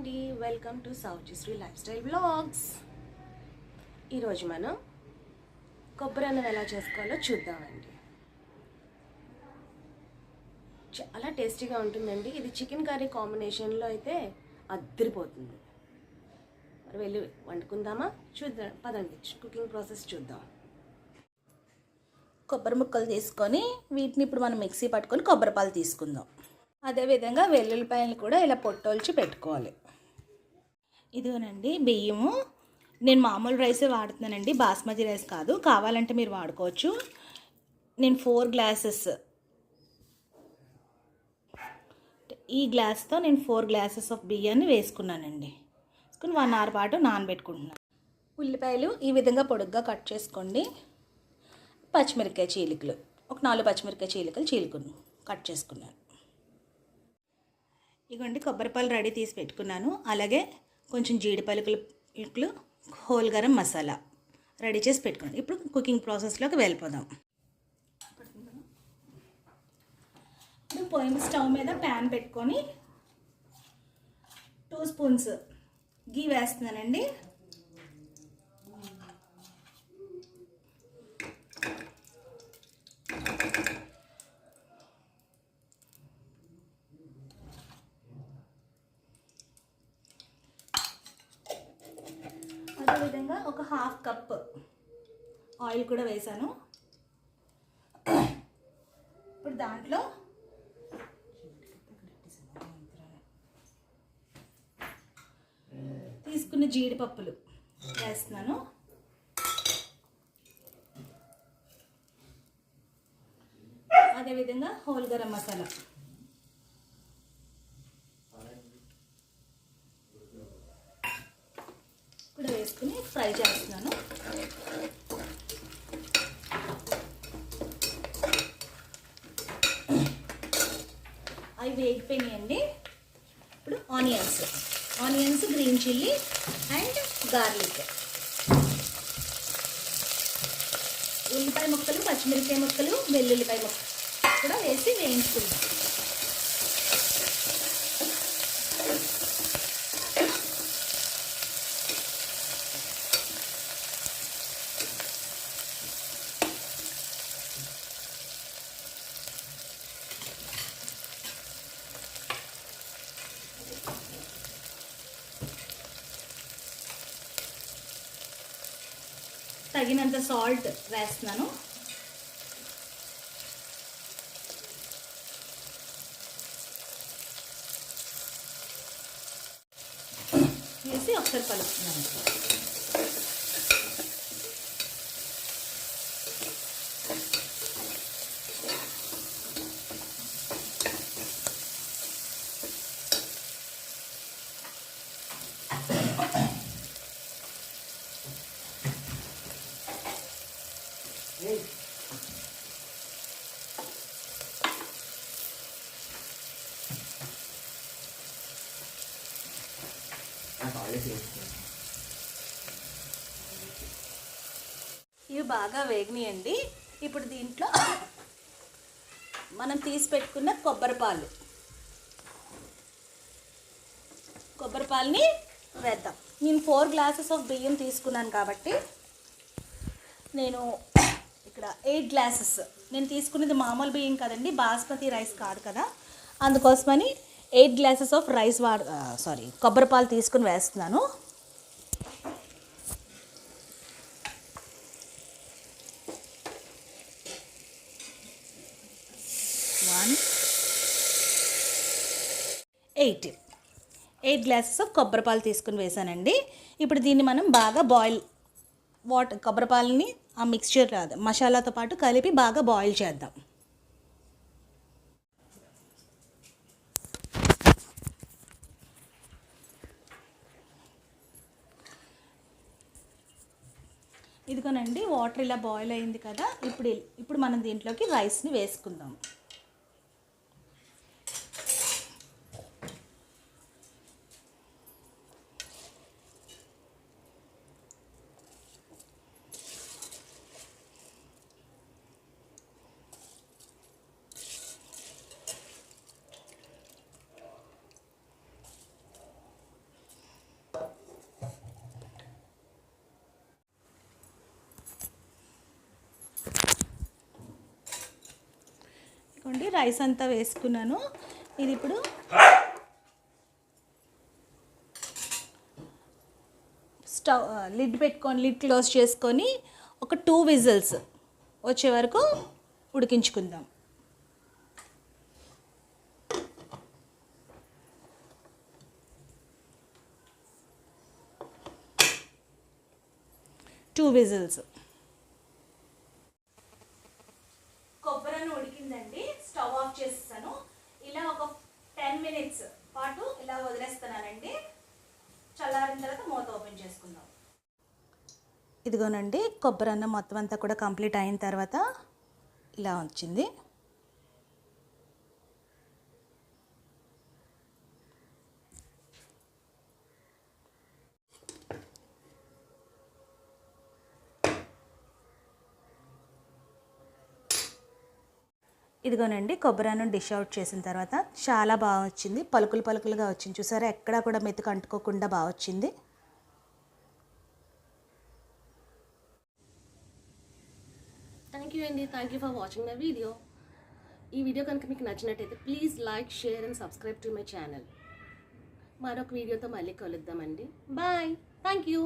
అండి. Welcome to Soujashri lifestyle blogs ఈరోజు మనం కొబ్బరి అన్నం ఎలా చేసుకోవాలో చూద్దామండి. చాలా టేస్టీగా ఉంటుందండి. ఇది చికెన్ కర్రీ కాంబినేషన్లో అయితే అద్దరిపోతుంది. మరి వెళ్ళి వండుకుందామా? చూద్దాం పదండి. కుకింగ్ ప్రాసెస్ చూద్దాం. కొబ్బరి ముక్కలు తీసుకొని వీటిని ఇప్పుడు మనం మిక్సీ పట్టుకొని కొబ్బరి పాలు తీసుకుందాం. అదేవిధంగా వెల్లుల్లిపాయలు కూడా ఇలా పొట్టొల్చి పెట్టుకోవాలి. ఇదిగోనండి బియ్యము. నేను మామూలు రైసే వాడుతున్నానండి బాస్మతి రైస్ కాదు. కావాలంటే మీరు వాడుకోవచ్చు. నేను ఫోర్ గ్లాసెస్. ఈ గ్లాస్తో నేను ఫోర్ గ్లాసెస్ ఆఫ్ బియ్యాన్ని వేసుకున్నానండి. వేసుకుని వన్ అవర్ పాటు నానబెట్టుకుంటున్నాను ఉల్లిపాయలు ఈ విధంగా పొడుగ్గా కట్ చేసుకోండి. పచ్చిమిరకాయ చీలికలు. ఒక నాలుగు పచ్చిమిరకాయ చీలికలు చీలికను కట్ చేసుకున్నాను. ఇగోండి కొబ్బరిపాలు రెడీ తీసి పెట్టుకున్నాను. అలాగే కొంచెం జీడి పలుకులు హోల్ గరం మసాలా రెడీ చేసి పెట్టుకోండి ఇప్పుడు కుకింగ్ ప్రాసెస్లోకి వెళ్ళిపోదాం. ఇప్పుడు పొయ్యి స్టవ్ మీద ప్యాన్ పెట్టుకొని టూ స్పూన్స్ గీ వేస్తున్నానండి అదేవిధంగా ఒక హాఫ్ కప్ ఆయిల్ కూడా వేసాను. ఇప్పుడు దాంట్లో తీసుకున్న జీడిపప్పులు వేస్తున్నాను. అదేవిధంగా హోల్ గరం మసాలా కూడా వేసుకుని ఫ్రై చేస్తున్నాను. అవి వేగిపోయినాయండి. ఇప్పుడు onions onions green chilli and garlic. ఉల్లిపాయ ముక్కలు పచ్చిమిరపకాయ ముక్కలు వెల్లుల్లిపాయ ముక్కలు కూడా వేసి వేయించుకుందాం. తగినంత సాల్ట్ వేస్తున్నాను. వేసి ఒకసారి కలుపుతున్నాను. ఇవి బాగా వేగినాయండి. ఇప్పుడు దీంట్లో మనం తీసి పెట్టుకున్న కొబ్బరి పాలు. కొబ్బరి పాలని వేద్దాం. నేను ఫోర్ గ్లాసెస్ ఆఫ్ బియ్యం తీసుకున్నాను కాబట్టి నేను ఇక్కడ ఎయిట్ గ్లాసెస్. నేను తీసుకునేది మామూలు బియ్యం కదండి బాస్మతి రైస్ కాదు కదా. అందుకోసమని ఎయిట్ గ్లాసెస్ ఆఫ్ రైస్ వాడు సారీ కొబ్బరి పాలు తీసుకుని వేస్తున్నాను. One eight eight glasses of కొబ్బరి పాలు తీసుకుని వేసానండి. ఇప్పుడు దీన్ని మనం బాగా బాయిల్ వాటర్ కొబ్బరి పాలని ఆ మిక్స్చర్ మసాలాతో పాటు కలిపి బాగా బాయిల్ చేద్దాం. ఇదిగోనండి వాటర్ ఇలా బాయిల్ అయింది కదా ఇప్పుడు ఇప్పుడు మనం దీంట్లోకి రైస్ని వేసుకుందాం. రైస్ అంతా వేసుకున్నాను. ఇది ఇప్పుడు స్టవ్ లిడ్ పెట్టుకొని లిడ్ క్లోజ్ చేసుకొని ఒక టూ విజిల్స్ వచ్చే వరకు ఉడికించుకుందాం. టూ విజిల్స్ కొబ్బరిని ఉడికిందండి స్టవ్ ఆఫ్ చేసేసాను ఇలా ఒక టెన్ మినిట్స్ పాటు ఇలా వదిలేస్తున్నానండి చల్లారిన తర్వాత మూత ఓపెన్ చేసుకుందాం ఇదిగోనండి కొబ్బరి అన్నం మొత్తం అంతా కూడా కంప్లీట్ అయిన తర్వాత ఇలా వచ్చింది ఇదిగోనండి కొబ్బరి అన్నం డిష్ అవుట్ చేసిన తర్వాత చాలా బాగా వచ్చింది. పలుకులు పలుకులుగా వచ్చింది. చూసారా ఎక్కడా కూడా మెతుకు అంటుకోకుండా బాగా వచ్చింది. థ్యాంక్ అండి thank you for watching my video ఈ వీడియో కనుక మీకు నచ్చినట్టయితే please like share and subscribe to my channel మరొక వీడియోతో మళ్ళీ కలుద్దామండి. Bye thank you